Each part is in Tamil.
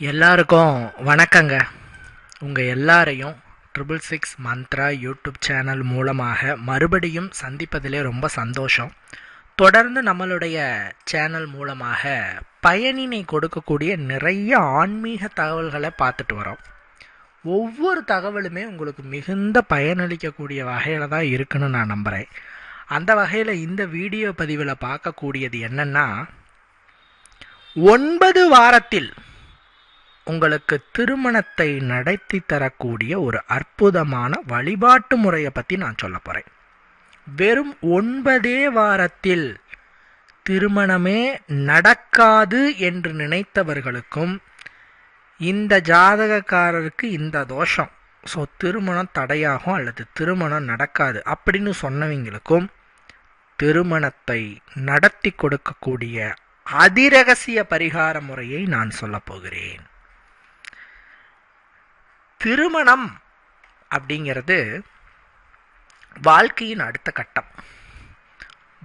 எல்லாருக்கும் வணக்கங்க. உங்கள் எல்லாரையும் triple six mantra YouTube channel மூலமாக மறுபடியும் சந்திப்பதிலே ரொம்ப சந்தோஷம். தொடர்ந்து நம்மளுடைய சேனல் மூலமாக பயனினை கொடுக்கக்கூடிய நிறைய ஆன்மீக தகவல்களை பார்த்துட்டு வரோம். ஒவ்வொரு தகவலுமே உங்களுக்கு மிகுந்த பயனளிக்கக்கூடிய வகையில் தான் இருக்குன்னு நான் நம்புகிறேன் அந்த வகையில் இந்த வீடியோ பதிவில் பார்க்கக்கூடியது என்னென்னா ஒன்பது வாரத்தில் உங்களுக்கு திருமணத்தை நடத்தி தரக்கூடிய ஒரு அற்புதமான வழிபாட்டு முறையை பற்றி நான் சொல்ல போகிறேன் வெறும் ஒன்பதே வாரத்தில் திருமணமே நடக்காது என்று நினைத்தவர்களுக்கும் இந்த ஜாதகக்காரருக்கு இந்த தோஷம். ஸோ திருமணம் தடையாகும் அல்லது திருமணம் நடக்காது அப்படின்னு சொன்னவங்களுக்கும் திருமணத்தை நடத்தி கொடுக்கக்கூடிய அதிரகசிய பரிகார முறையை நான் சொல்லப் போகிறேன். திருமணம் அப்படிங்கிறது வாழ்க்கையின் அடுத்த கட்டம்.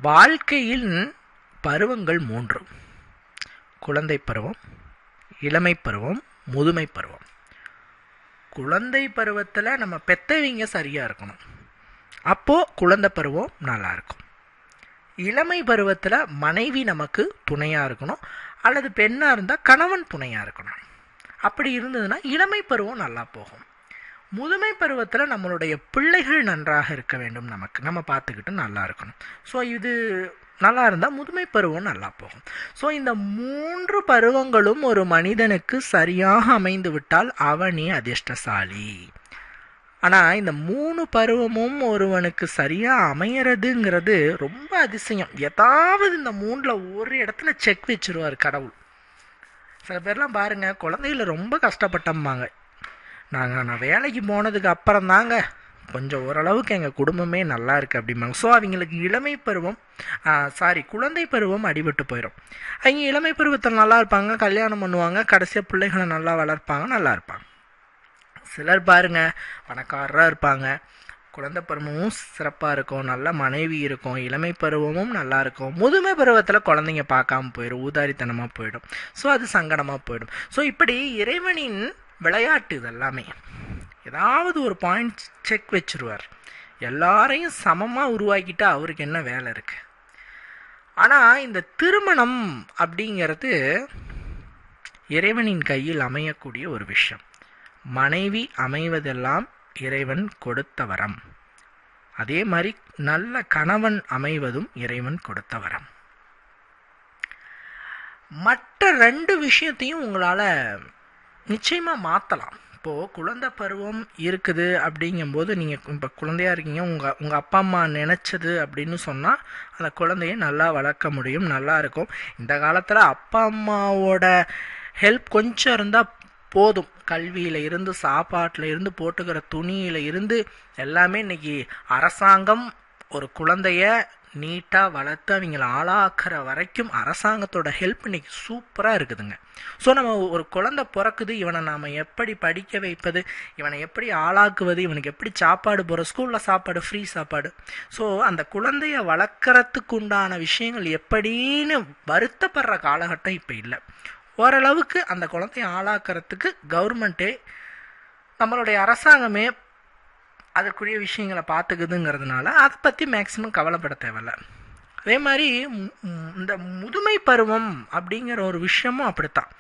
வாழ்க்கையின் பருவங்கள் மூன்று. குழந்தை பருவம் இளமை பருவம் முதுமை பருவம். குழந்தை பருவத்தில் நம்ம பெத்தவங்க சரியாக இருக்கணும். அப்போது குழந்தை பருவம் நல்லா இருக்கும். இளமை பருவத்தில் மனைவி நமக்கு துணையாக இருக்கணும். அல்லது பெண்ணாக இருந்தால் கணவன் துணையாக இருக்கணும். அப்படி இருந்ததுன்னா இளமை பருவம் நல்லா போகும். முதுமை பருவத்தில் நம்மளுடைய பிள்ளைகள் நன்றாக இருக்க வேண்டும் நமக்கு. நம்ம பார்த்துக்கிட்டு நல்லா இருக்கணும். ஸோ இது நல்லா இருந்தால் முதுமை பருவம் நல்லா போகும். ஸோ இந்த மூன்று பருவங்களும் ஒரு மனிதனுக்கு சரியாக அமைந்து விட்டால் அவனே அதிர்ஷ்டசாலி. ஆனால் இந்த மூணு பருவமும் ஒருவனுக்கு சரியாக அமையறதுங்கிறது ரொம்ப அதிசயம். ஏதாவது இந்த மூணில் ஒரு இடத்துல செக் வச்சிருவார் கடவுள். சில பேர்லாம் பாருங்கள் குழந்தைகள ரொம்ப கஷ்டப்பட்டம்பாங்க. நாங்கள் நான் வேலைக்கு போனதுக்கு அப்புறம் தாங்க கொஞ்சம் ஓரளவுக்கு எங்கள் குடும்பமே நல்லா இருக்குது அப்படிம்பாங்க. ஸோ அவங்களுக்கு இளமை பருவம் சாரி குழந்தை பருவம் அடிபட்டு போயிடும் அவங்க இளமை பருவத்தில் நல்லா இருப்பாங்க கல்யாணம் பண்ணுவாங்க கடைசியாக பிள்ளைகளை நல்லா வளர்ப்பாங்க நல்லா இருப்பாங்க. சிலர் பாருங்கள் பணக்காரராக இருப்பாங்க. குழந்தை பருவமும் சிறப்பாக இருக்கும். நல்ல மனைவி இருக்கும். இளமை பருவமும் நல்லா இருக்கும். முதுமை பருவத்தில் குழந்தைங்க பார்க்காம போயிடும். ஊதாரித்தனமாக போயிடும். ஸோ அது சங்கடமாக போயிடும். ஸோ இப்படி இறைவனின் விளையாட்டு இதெல்லாமே ஏதாவது ஒரு பாயிண்ட் செக் வச்சுருவார். எல்லாரையும் சமமாக உருவாக்கிட்டு அவருக்கு என்ன வேலை இருக்குது ஆனால் இந்த திருமணம் அப்படிங்கிறது இறைவனின் கையில் அமையக்கூடிய ஒரு விஷயம். மனைவி அமைவதெல்லாம் இறைவன் கொடுத்த வரம். அதே மாதிரி நல்ல கணவன் அமைவதும் இறைவன் கொடுத்த வரம். மற்ற ரெண்டு விஷயத்தையும் உங்களால் நிச்சயமாக மாற்றலாம் இப்போது குழந்தை பருவம் இருக்குது அப்படிங்கும்போது நீங்கள் இப்போ குழந்தையாக இருக்கீங்க உங்கள் உங்கள் அப்பா அம்மா நினச்சது அப்படின்னு சொன்னால் அந்த குழந்தைய நல்லா வளர்க்க முடியும் நல்லா இருக்கும். இந்த காலத்தில் அப்பா அம்மாவோட ஹெல்ப் கொஞ்சம் இருந்தால் போதும். கல்வியில் இருந்து சாப்பாட்டில் இருந்து போட்டுக்கிற துணியில் இருந்து எல்லாமே இன்னைக்கு அரசாங்கம் ஒரு குழந்தைய நீட்டாக வளர்த்து அவங்கள ஆளாக்குற வரைக்கும் அரசாங்கத்தோட ஹெல்ப் இன்றைக்கி சூப்பராக இருக்குதுங்க. ஸோ நம்ம ஒரு குழந்தை பிறக்குது இவனை நாம் எப்படி படிக்க வைப்பது இவனை எப்படி ஆளாக்குவது இவனுக்கு எப்படி சாப்பாடு போகிற ஸ்கூலில் சாப்பாடு ஃப்ரீ சாப்பாடு. ஸோ அந்த குழந்தைய வளர்க்குறதுக்கு உண்டான விஷயங்கள் எப்படின்னு வருத்தப்படுற காலகட்டம் இப்போ இல்லை. ஓரளவுக்கு அந்த குழந்தைய ஆளாக்கிறதுக்கு கவர்மெண்ட்டே நம்மளுடைய அரசாங்கமே அதற்குரிய விஷயங்களை பார்த்துக்குதுங்கிறதுனால அதை பற்றி மேக்சிமம் கவலைப்பட தேவையில்ல. அதே மாதிரி இந்த முதுமை பருவம் அப்படிங்கிற ஒரு விஷயமும் அப்படித்தான்.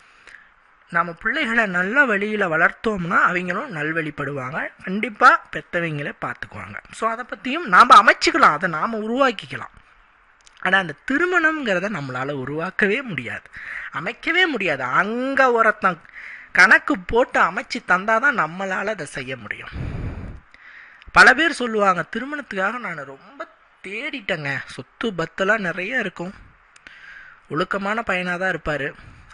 நம்ம பிள்ளைகளை நல்ல வழியில் வளர்த்தோம்னா அவங்களும் நல்வழிப்படுவாங்க. கண்டிப்பாக பெற்றவங்களே பார்த்துக்குவாங்க. ஸோ அதை பற்றியும் நாம் அமைச்சிக்கலாம். அதை நாம் உருவாக்கிக்கலாம். ஆனால் அந்த திருமணம்ங்கிறத நம்மளால் உருவாக்கவே முடியாது. அமைக்கவே முடியாது. அங்கே ஒருத்தன் கணக்கு போட்டு அமைச்சு தந்தால் தான் நம்மளால் அதை செய்ய முடியும். பல பேர் சொல்லுவாங்க திருமணத்துக்காக நான் ரொம்ப தேடிட்டேங்க. சொத்து பத்தெல்லாம் நிறைய இருக்கும். ஒழுக்கமான பையனாக தான் இருப்பார்.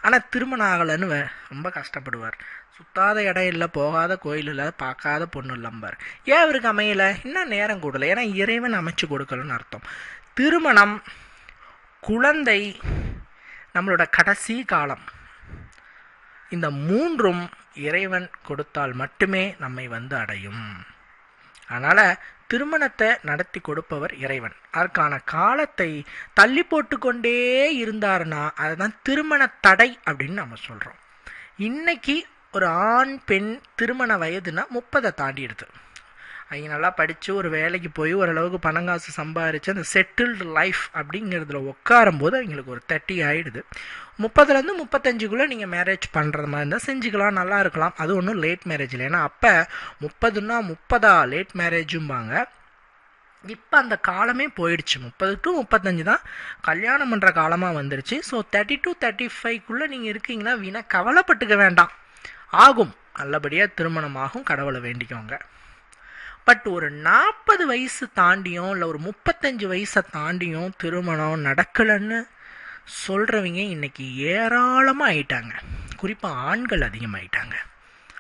ஆனால் திருமணம் ஆகலைன்னு ரொம்ப கஷ்டப்படுவார். சுத்தாத இடம் இல்லை போகாத கோயில் இல்லை பார்க்காத பொண்ணு இல்லம்பார் ஏன் அவருக்கு அமையலை? இன்னும் நேரம் கூடலை. ஏன்னா இறைவன் அமைச்சு கொடுக்கலன்னு அர்த்தம். திருமணம் குழந்தை நம்மளோட கடைசி காலம். இந்த மூன்றும் இறைவன் கொடுத்தால் மட்டுமே நம்மை வந்து அடையும். அதனால் திருமணத்தை நடத்தி கொடுப்பவர் இறைவன். அதற்கான காலத்தை தள்ளி போட்டு கொண்டே இருந்தாருன்னா அதுதான் திருமண தடை அப்படின்னு நம்ம சொல்கிறோம் இன்னைக்கு ஒரு ஆண் பெண் திருமண வயதுனா முப்பதை தாண்டிடுது. அவங்க நல்லா படித்து ஒரு வேலைக்கு போய் ஓரளவுக்கு பணம் காசு சம்பாரித்து அந்த செட்டில்டு லைஃப் அப்படிங்கிறதுல உட்காரும் போது அவங்களுக்கு ஒரு தேர்ட்டி ஆகிடுது முப்பதுலேருந்து முப்பத்தஞ்சுக்குள்ளே நீங்கள் மேரேஜ் பண்ணுறது மாதிரி இருந்தால் செஞ்சுக்கலாம் நல்லா இருக்கலாம். அது ஒன்றும் லேட் மேரேஜ் இல்லை. ஏன்னா அப்போ முப்பதுன்னா முப்பதா லேட் மேரேஜும்பாங்க இப்போ அந்த காலமே போயிடுச்சு. முப்பது டு முப்பத்தஞ்சு தான் கல்யாணம் பண்ணுற காலமாக வந்துருச்சு. ஸோ தேர்ட்டி டு தேர்ட்டி ஃபைவ்க்குள்ளே நீங்கள் இருக்கீங்கன்னா வீணாக கவலைப்பட்டுக்க வேண்டாம். ஆகும். நல்லபடியாக திருமணம் ஆகும் கடவுளை வேண்டிக்கோங்க. பட் ஒரு நாற்பது வயசு தாண்டியும் இல்லை ஒரு முப்பத்தஞ்சு வயசை தாண்டியும் திருமணம் நடக்கலைன்னு சொல்கிறவங்க இன்னைக்கு ஏராளமாக ஆயிட்டாங்க. குறிப்பாக ஆண்கள் அதிகமாகிட்டாங்க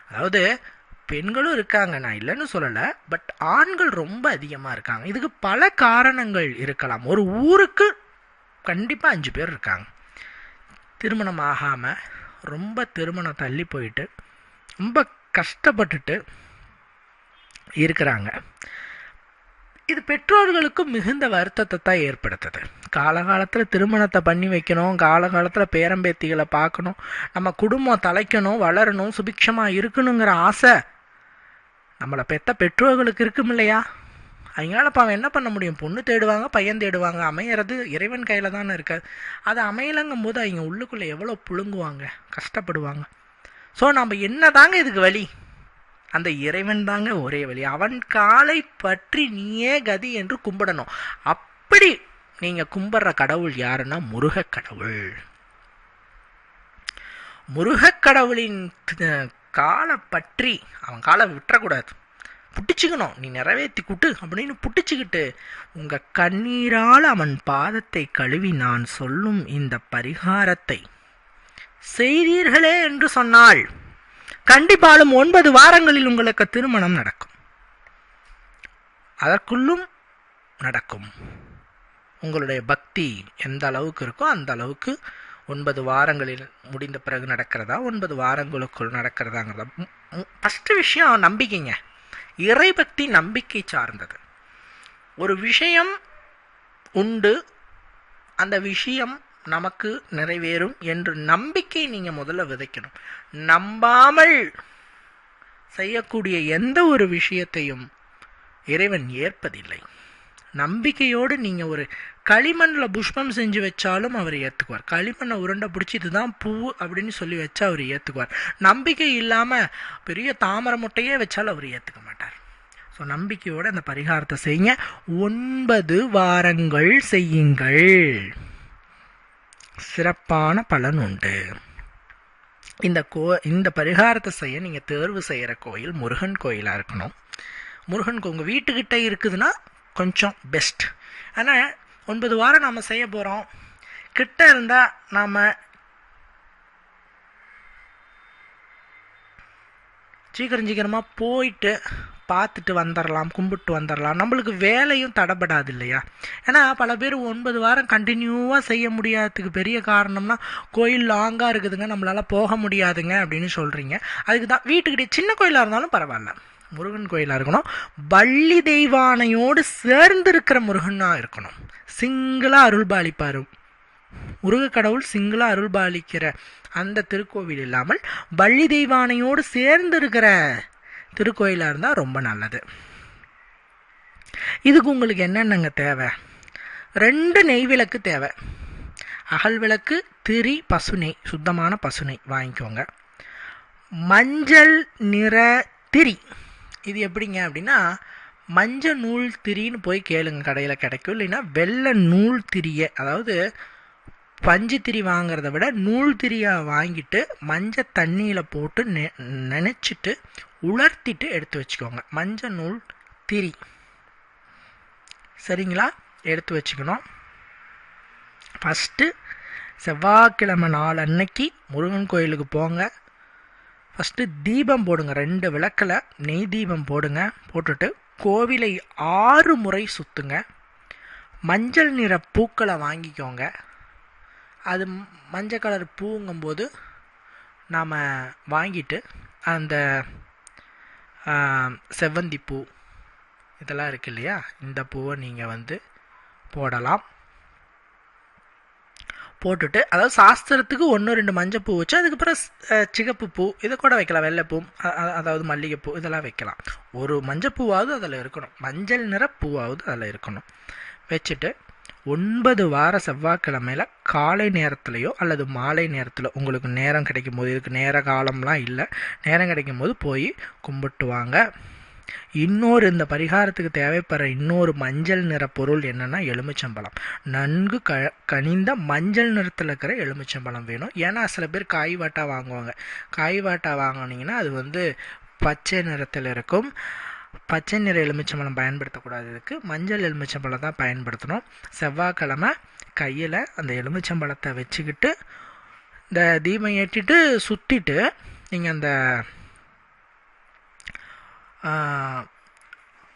அதாவது பெண்களும் இருக்காங்க நான் இல்லைன்னு சொல்லலை பட் ஆண்கள் ரொம்ப அதிகமாக இருக்காங்க. இதுக்கு பல காரணங்கள் இருக்கலாம். ஒரு ஊருக்கு கண்டிப்பாக அஞ்சு பேர் இருக்காங்க. திருமணம் ஆகாமல் ரொம்ப திருமணம் தள்ளி போயிட்டு ரொம்ப கஷ்டப்பட்டுட்டு இருக்கிறாங்க. இது பெற்றோர்களுக்கும் மிகுந்த வருத்தத்தை தான் ஏற்படுத்துது. காலகாலத்தில் திருமணத்தை பண்ணி வைக்கணும் காலகாலத்தில் பேரம்பேத்திகளை பார்க்கணும் நம்ம குடும்பம் தலைக்கணும் வளரணும் சுபிக்ஷமாக இருக்கணுங்கிற ஆசை நம்மளை பெத்த பெற்றோர்களுக்கு இருக்கும் இல்லையா? அவங்களால இப்போ அவன் என்ன பண்ண முடியும்? பொண்ணு தேடுவாங்க பையன் தேடுவாங்க அமையிறது இறைவன் கையில் தானே இருக்காது அது அமையலைங்கும் போது அவங்க உள்ளுக்குள்ளே எவ்வளோ புழுங்குவாங்க கஷ்டப்படுவாங்க. ஸோ நம்ம என்ன தாங்க இதுக்கு வழி? அந்த இறைவன் தாங்க ஒரே வழி. அவன் காலை பற்றி நீயே கதி என்று கும்பிடணும். அப்படி நீங்கள் கும்பிட்ற கடவுள் யாருன்னா முருகக் கடவுள். முருகக் கடவுளின் காலை பற்றி அவன் காலை விட்டுறக்கூடாது. புட்டிச்சுக்கணும். நீ நிறைவேற்றி கூட்டு அப்படின்னு புட்டிச்சுக்கிட்டு உங்கள் கண்ணீரால் அவன் பாதத்தை கழுவி நான் சொல்லும் இந்த பரிகாரத்தை செய்தீர்களே என்று சொன்னாள் கண்டிப்பாலும் ஒன்பது வாரங்களில் உங்களுக்கு திருமணம் நடக்கும். அதற்குள்ளும் நடக்கும். உங்களுடைய பக்தி எந்த அளவுக்கு இருக்கோ அந்த அளவுக்கு ஒன்பது வாரங்களில் முடிந்த பிறகு நடக்கிறதா ஒன்பது வாரங்களுக்குள் நடக்கிறதாங்கிறதா. ஃபஸ்ட்டு விஷயம் நம்பிக்கைங்க. இறைபக்தி நம்பிக்கை சார்ந்தது. ஒரு விஷயம் உண்டு அந்த விஷயம் நமக்கு நிறைவேறும் என்று நம்பிக்கை நீங்கள் முதல்ல விதைக்கணும். நம்பாமல் செய்யக்கூடிய எந்த ஒரு விஷயத்தையும் இறைவன் ஏற்பதில்லை. நம்பிக்கையோடு நீங்கள் ஒரு களிமண்ணில் புஷ்பம் செஞ்சு வச்சாலும் அவர் ஏற்றுக்குவார் களிமண்ணை உருண்டை பிடிச்சி இதுதான் பூ அப்படின்னு சொல்லி வச்சா அவர் ஏற்றுக்குவார் நம்பிக்கை இல்லாமல் பெரிய தாமரை முட்டையே வச்சாலும் அவர் ஏற்றுக்க மாட்டார். ஸோ நம்பிக்கையோடு அந்த பரிகாரத்தை செய்யுங்க. ஒன்பது வாரங்கள் செய்யுங்கள். சிறப்பான பலன் உண்டு. இந்த கோ இந்த பரிகாரத்தை செய்ய நீங்கள் தேர்வு செய்கிற கோயில் முருகன் கோயிலாக இருக்கணும். முருகன் உங்கள் வீட்டுக்கிட்ட இருக்குதுன்னா கொஞ்சம் பெஸ்ட் ஆனால் ஒன்பது வாரம் நாம் செய்ய போகிறோம் கிட்ட இருந்தால் நாம் சீக்கிரம் சீக்கிரமாக போயிட்டு பார்த்துட்டு வந்துடலாம் கும்பிட்டு வந்துடலாம் நம்மளுக்கு வேலையும் தடைப்படாது இல்லையா? ஏன்னா பல பேர் ஒன்பது வாரம் கண்டினியூவாக செய்ய முடியாததுக்கு பெரிய காரணம்னா கோயில் லாங்காக இருக்குதுங்க நம்மளால் போக முடியாதுங்க அப்படின்னு சொல்கிறீங்க அதுக்கு தான் வீட்டுக்கிட்டே சின்ன கோயிலாக இருந்தாலும் பரவாயில்ல. முருகன் கோயிலாக இருக்கணும். வள்ளி தெய்வானையோடு சேர்ந்து இருக்கிற முருகனாக இருக்கணும். சிங்கிளாக அருள்பாலிப்பார். முருக கடவுள் சிங்கிளாக அருள்பாலிக்கிற அந்த திருக்கோவில் இல்லாமல் வள்ளி தெய்வானையோடு சேர்ந்து இருக்கிற திருக்கோயிலாக இருந்தால் ரொம்ப நல்லது. இதுக்கு உங்களுக்கு என்னென்னங்க தேவை? ரெண்டு நெய் விளக்கு தேவை. அகல் விளக்கு திரி பசுனை சுத்தமான பசுனை வாங்கிக்கோங்க. மஞ்சள் நிற திரி. இது எப்படிங்க அப்படின்னா மஞ்சள் நூல் திரின்னு போய் கேளுங்க கடையில் கிடைக்கும். இல்லைன்னா வெள்ளை நூல் திரியை அதாவது பஞ்சு திரி வாங்கிறத விட நூல் திரியாக வாங்கிட்டு மஞ்சள் தண்ணியில் போட்டு நெ நினச்சிட்டு உலர்த்திட்டு எடுத்து வச்சுக்கோங்க. மஞ்சள் நூல் திரி. சரிங்களா? எடுத்து வச்சுக்கணும். ஃபஸ்ட்டு செவ்வாய்க்கிழமை நாள் அன்னைக்கு முருகன் கோயிலுக்கு போங்க. ஃபஸ்ட்டு தீபம் போடுங்க. ரெண்டு விளக்கில் நெய் தீபம் போடுங்க. போட்டுட்டு கோவிலை ஆறு முறை சுற்றுங்க மஞ்சள் நிற பூக்களை வாங்கிக்கோங்க. அது மஞ்சள் கலர் பூங்கும்போது நாம் வாங்கிட்டு அந்த செவ்வந்தி பூ. இதெல்லாம் இருக்கு இல்லையா? இந்த பூவை நீங்கள் வந்து போடலாம். போட்டுட்டு அதாவது சாஸ்திரத்துக்கு ஒன்று ரெண்டு மஞ்சள் பூ வச்சு அதுக்கப்புறம் சிகப்பு பூ இதை கூட வைக்கலாம். வெள்ளைப்பூ அதாவது மல்லிகைப்பூ இதெல்லாம் வைக்கலாம். ஒரு மஞ்சள் பூவாவது அதில் இருக்கணும். மஞ்சள் நிற பூவாவது அதில் இருக்கணும். வச்சுட்டு ஒன்பது வார செவ்வாய்க்கிழமையில காலை நேரத்துலையோ அல்லது மாலை நேரத்தில் உங்களுக்கு நேரம் கிடைக்கும் போது இதுக்கு நேர காலம்லாம் இல்லை. நேரம் கிடைக்கும் போது போய் கும்பிட்டு வாங்க. இன்னொரு இந்த பரிகாரத்துக்கு தேவைப்படுற இன்னொரு மஞ்சள் நிற பொருள் என்னன்னா எலுமிச்சம்பழம். நன்கு க கனிந்த மஞ்சள் நிறத்தில் இருக்கிற எலுமிச்சம்பழம் வேணும். ஏன்னா சில பேர் காய் வாட்டா வாங்குவாங்க. காய் வாட்டா வாங்கினீங்கன்னா அது வந்து பச்சை நிறத்தில் இருக்கும். பச்சை நிற எலுமிச்சம்பழம் பயன்படுத்தக்கூடாததுக்கு மஞ்சள் எலுமிச்சம்பழம் தான் பயன்படுத்தணும். செவ்வாய்க்கிழமை கையில் அந்த எலுமிச்சம்பழத்தை வச்சுக்கிட்டு இந்த தீபம் ஏற்றிட்டு சுற்றிட்டு நீங்கள் அந்த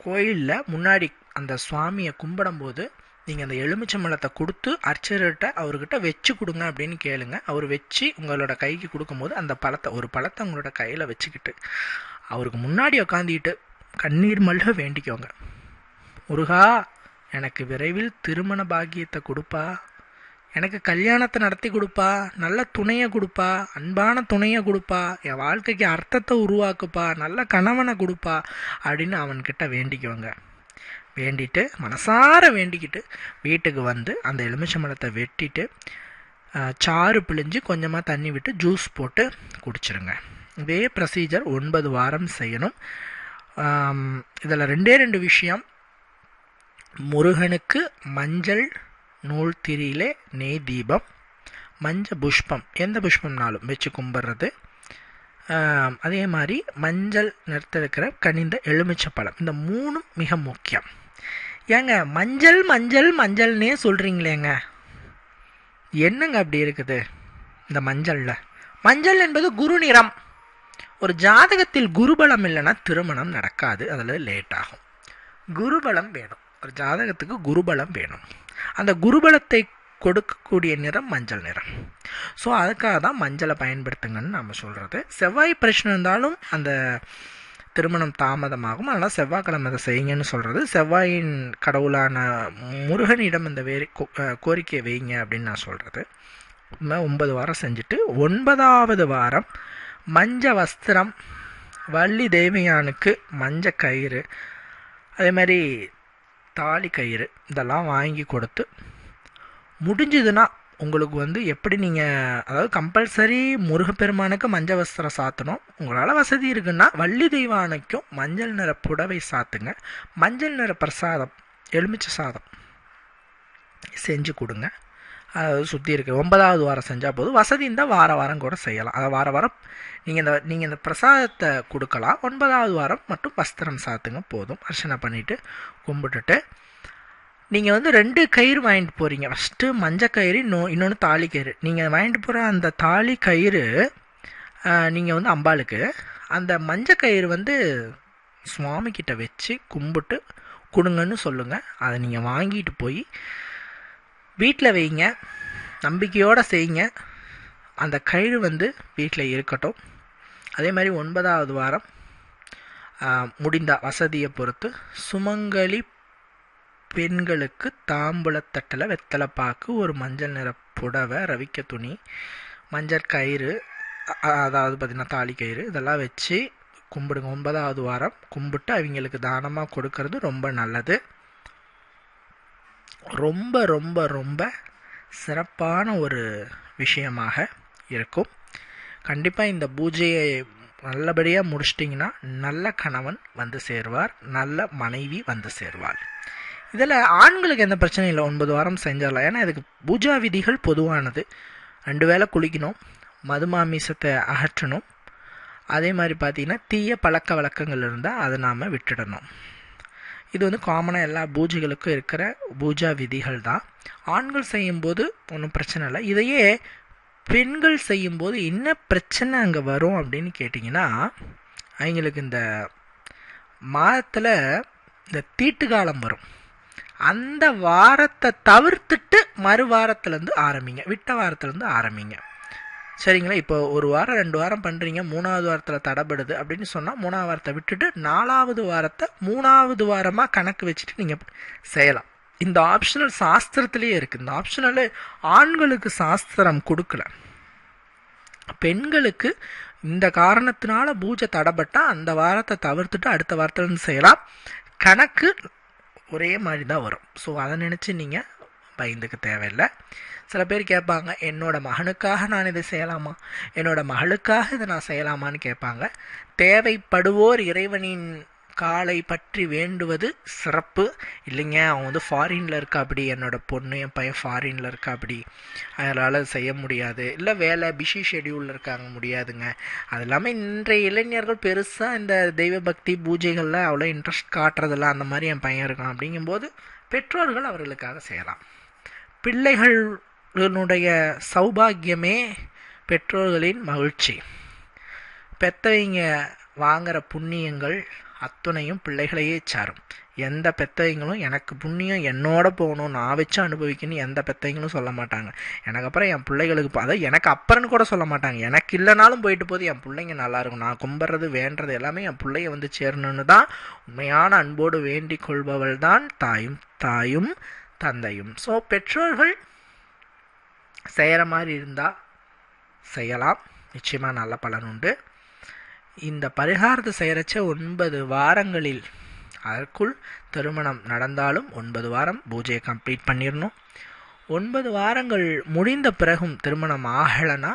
கோயிலில் முன்னாடி அந்த சுவாமியை கும்பிடும்போது நீங்கள் அந்த எலுமிச்சம்பழத்தை கொடுத்து அர்ச்சர்கிட்ட அவர்கிட்ட வச்சு கொடுங்க அப்படின்னு கேளுங்க. அவர் வச்சு உங்களோட கைக்கு கொடுக்கும்போது அந்த பழத்தை ஒரு பழத்தை உங்களோட கையில் வச்சுக்கிட்டு அவருக்கு முன்னாடி உக்காந்திட்டு கண்ணீர் மல்க வேண்டிக்கோங்க. முருகா எனக்கு விரைவில் திருமண பாக்கியத்தை கொடுப்பா. எனக்கு கல்யாணத்தை நடத்தி கொடுப்பா. நல்ல துணையை கொடுப்பா. அன்பான துணையை கொடுப்பா. என் வாழ்க்கைக்கு அர்த்தத்தை உருவாக்குப்பா. நல்ல கணவனை கொடுப்பா. அப்படின்னு அவன்கிட்ட வேண்டிக்கோங்க. வேண்டிட்டு மனசார வேண்டிக்கிட்டு வீட்டுக்கு வந்து அந்த எலுமிச்சம்பழத்தை வெட்டிட்டு சாறு பிழிஞ்சு கொஞ்சமாக தண்ணி விட்டு ஜூஸ் போட்டு குடிச்சிருங்க. இதே ப்ரொசீஜர் ஒன்பது வாரம் செய்யணும். இதில் ரெண்டே ரெண்டு விஷயம். முருகனுக்கு மஞ்சள் நூல் திரியிலே நெய் தீபம் மஞ்ச புஷ்பம். எந்த புஷ்பம்னாலும் வச்சு கும்பிட்றது. அதே மாதிரி மஞ்சள் நிறத்தில் இருக்கிற கனிந்த எலுமிச்சப்பழம். இந்த மூணும் மிக முக்கியம். ஏங்க மஞ்சள் மஞ்சள் மஞ்சள்னே சொல்கிறீங்களேங்க என்னங்க அப்படி இருக்குது இந்த மஞ்சளில்? மஞ்சள் என்பது குரு நிறம் ஒரு ஜாதகத்தில் குருபலம் இல்லைன்னா திருமணம் நடக்காது அதில் லேட் ஆகும். குருபலம் வேணும். ஒரு ஜாதகத்துக்கு குருபலம் வேணும். அந்த குருபலத்தை கொடுக்கக்கூடிய நிறம் மஞ்சள் நிறம். ஸோ அதுக்காக தான் மஞ்சளை பயன்படுத்துங்கன்னு நம்ம சொல்கிறது செவ்வாய் பிரச்சனை இருந்தாலும் அந்த திருமணம் தாமதமாகும். அதனால் செவ்வாய்க்கிழமை அதை செய்யுங்கன்னு சொல்கிறது செவ்வாயின் கடவுளான முருகனிடம் இந்த வேறு கோ- கோரிக்கையை வைங்க அப்படின்னு நான் சொல்கிறது ஒன்பது வாரம் செஞ்சுட்டு ஒன்பதாவது வாரம் மஞ்ச வஸ்திரம் வள்ளி தேவியானுக்கு மஞ்ச கயிறு அதே மாதிரி தாலி கயிறு இதெல்லாம் வாங்கி கொடுத்து முடிஞ்சதுன்னா உங்களுக்கு வந்து எப்படி நீங்கள் அதாவது கம்பல்சரி முருகப்பெருமானுக்கு மஞ்சள் வஸ்திரம் சாத்தணும். உங்களால் வசதி இருக்குன்னா வள்ளி தெய்வானுக்கும் மஞ்சள் நிற புடவை சாத்துங்க. மஞ்சள் நிற பிரசாதம் எலுமிச்சை சாதம் செஞ்சு கொடுங்க. அதாவது சுற்றி இருக்க. ஒன்பதாவது வாரம் செஞ்சால் போதும். வசதி இருந்தால் வார வாரம் கூட செய்யலாம். அதை வார வாரம் நீங்கள் இந்த நீங்கள் இந்த பிரசாதத்தை கொடுக்கலாம். ஒன்பதாவது வாரம் மட்டும் வஸ்திரம் சாத்துங்க போதும். அர்ச்சனை பண்ணிவிட்டு கும்பிட்டுட்டு நீங்கள் வந்து ரெண்டு கயிறு வாங்கிட்டு போகிறீங்க ஃபஸ்ட்டு மஞ்சள் கயிறு இன்னும் இன்னொன்று தாலி கயிறு. நீங்கள் வாங்கிட்டு போகிற அந்த தாலி கயிறு நீங்கள் வந்து அம்பாளுக்கு அந்த மஞ்சள் கயிறு வந்து சுவாமிக்கிட்ட வச்சு கும்பிட்டு கொடுங்கன்னு சொல்லுங்கள் அதை நீங்கள் வாங்கிட்டு போய் வீட்டில் வைங்க. நம்பிக்கையோடு செய்யுங்க அந்த கயிறு வந்து வீட்டில் இருக்கட்டும். அதே மாதிரி ஒன்பதாவது வாரம் முடிந்த வசதியை பொறுத்து சுமங்கலி பெண்களுக்கு தாம்பூலத்தட்டில் வெத்தலை பாக்கு ஒரு மஞ்சள் நிற புடவை ரவிக்க துணி மஞ்சள் கயிறு அதாவது பார்த்திங்கன்னா தாலி கயிறு இதெல்லாம் வச்சு கும்பிடுங்க. ஒன்பதாவது வாரம் கும்பிட்டு அவங்களுக்கு தானமாக கொடுக்கறது ரொம்ப நல்லது. ரொம்ப ரொம்ப ரொம்ப சிறப்பான ஒரு விஷயமாக இருக்கும். கண்டிப்பாக இந்த பூஜையை நல்லபடியாக முடிச்சிட்டிங்கன்னா நல்ல கணவன் வந்து சேருவார் நல்ல மனைவி வந்து சேருவாள். இதில் ஆண்களுக்கு எந்த பிரச்சனையும் இல்லை. ஒன்பது வாரம் செஞ்சிடலாம். ஏன்னா இதுக்கு பூஜா விதிகள் பொதுவானது. ரெண்டு வேளை குளிக்கணும் மதுமாமிசத்தை அகற்றணும். அதே மாதிரி பார்த்திங்கன்னா தீய பழக்க வழக்கங்கள் இருந்தால் அதை நாம் விட்டுடணும். இது வந்து காமனாக எல்லா பூஜைகளுக்கும் இருக்கிற பூஜா விதிகள் தான். ஆண்கள் செய்யும்போது ஒன்றும் பிரச்சனை இல்லை. இதையே பெண்கள் செய்யும்போது என்ன பிரச்சனை அங்கே வரும் அப்படின்னு கேட்டிங்கன்னா அவங்களுக்கு இந்த மாதத்தில் இந்த தீட்டு காலம் வரும். அந்த வாரத்தை தவிர்த்துட்டு மறு வாரத்துலேருந்து ஆரம்பிங்க. விட்ட வாரத்துலேருந்து ஆரம்பிங்க. சரிங்களா? இப்போ ஒரு வாரம் ரெண்டு வாரம் பண்ணுறீங்க மூணாவது வாரத்தில் தடைபடுது அப்படின்னு சொன்னால் மூணாவது வாரத்தை விட்டுட்டு நாலாவது வாரத்தை மூணாவது வாரமாக கணக்கு வச்சுட்டு நீங்கள் செய்யலாம். இந்த ஆப்ஷனல் சாஸ்திரத்திலேயே இருக்குது இந்த ஆப்ஷனல் ஆண்களுக்கு சாஸ்திரம் கொடுக்கல. பெண்களுக்கு இந்த காரணத்தினால பூஜை தடைப்பட்டால் அந்த வாரத்தை தவிர்த்துட்டு அடுத்த வாரத்துலேருந்து செய்யலாம். கணக்கு ஒரே மாதிரி தான் வரும். ஸோ அதை நினச்சி நீங்கள் பயந்துக்க தேவையில்லை. சில பேர் கேட்பாங்க என்னோட மகனுக்காக நான் இதை செய்யலாமா? என்னோட மகளுக்காக இதை நான் செய்யலாமான்னு கேட்பாங்க. தேவைப்படுவோர் இறைவனின் காலை பற்றி வேண்டுவது சிறப்பு. இல்லைங்க அவன் வந்து ஃபாரினில் இருக்கா அப்படி என்னோட பொண்ணு என் பையன் ஃபாரினில் இருக்கா அப்படி. அதனால் செய்ய முடியாது. இல்லை வேலை பிஸி ஷெடியூலில் இருக்காங்க முடியாதுங்க. அது இல்லாமல் இன்றைய இளைஞர்கள் பெருசாக இந்த தெய்வ பக்தி பூஜைகளில் அவ்வளோ இன்ட்ரெஸ்ட் காட்டுறதில்ல. அந்த மாதிரி என் பையன் இருக்கான். அப்படிங்கும்போது பெற்றோர்கள் அவர்களுக்காக செய்யலாம். பிள்ளைகளினுடைய சௌபாகியமே பெற்றோர்களின் மகிழ்ச்சி. பெத்தவங்க வாங்குகிற புண்ணியங்கள் அத்துணையும் பிள்ளைகளையே சாரும். எந்த பெத்தவங்களும் எனக்கு புண்ணியம் என்னோட போகணும் நான் வச்சு அனுபவிக்கணும்னு எந்த பெத்தவங்களும் சொல்ல மாட்டாங்க. எனக்கு அப்புறம் என் பிள்ளைகளுக்கு அதாவது எனக்கு அப்புறம்னு கூட சொல்ல மாட்டாங்க. எனக்கு இல்லைனாலும் போயிட்டு போது என் பிள்ளைங்க நல்லா இருக்கும். நான் கும்பிட்றது வேண்டது எல்லாமே என் பிள்ளைய வந்து சேரணும்னு தான் உண்மையான அன்போடு வேண்டிக் கொள்பவள் தான் தாயும் தாயும் தந்தையும். ஸோ பெற்றோர்கள் செய்கிற மாதிரி இருந்தால் செய்யலாம். நிச்சயமாக நல்ல பலன் உண்டு. இந்த பரிகாரத்தை செய்கிறச்ச ஒன்பது வாரங்களில் அதற்குள் திருமணம் நடந்தாலும் ஒன்பது வாரம் பூஜையை கம்ப்ளீட் பண்ணிடணும். ஒன்பது வாரங்கள் முடிந்த பிறகும் திருமணம் ஆகலைன்னா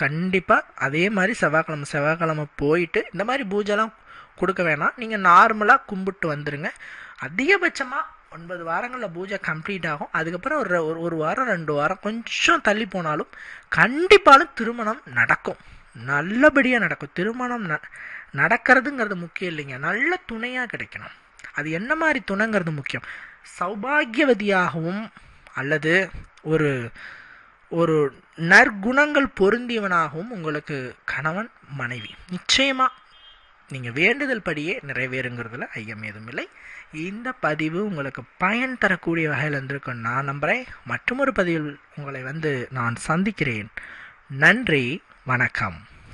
கண்டிப்பாக அதே மாதிரி செவ்வாய்க்கிழமை செவ்வாய்க்கிழமை போயிட்டு இந்த மாதிரி பூஜைலாம் கொடுக்க வேணாம். நீங்கள் நார்மலாக கும்பிட்டு வந்துடுங்க அதிகபட்சமாக ஒன்பது வாரங்களில் பூஜை கம்ப்ளீட் ஆகும். அதுக்கப்புறம் ஒரு ஒரு வாரம் ரெண்டு வாரம் கொஞ்சம் தள்ளி போனாலும் கண்டிப்பாலும் திருமணம் நடக்கும். நல்லபடியாக நடக்கும். திருமணம் ந நடக்கிறதுங்கிறது முக்கியம் இல்லைங்க. நல்ல துணையாக கிடைக்கணும். அது என்ன மாதிரி துணைங்கிறது முக்கியம். சௌபாகியவதியாகவும் அல்லது ஒரு ஒரு நற்குணங்கள் பொருந்தியவனாகவும் உங்களுக்கு கணவன் மனைவி. நிச்சயமாக நீங்கள் வேண்டுதல் படியே நிறைவேறுங்கிறதுல ஐயம் ஏதும் இல்லை. இந்த பதிவு உங்களுக்கு பயன் தரக்கூடிய வகையில் இருந்திருக்கும் நான் நம்புகிறேன் மற்றொரு பதிவில் உங்களை வந்து நான் சந்திக்கிறேன். நன்றி வணக்கம்.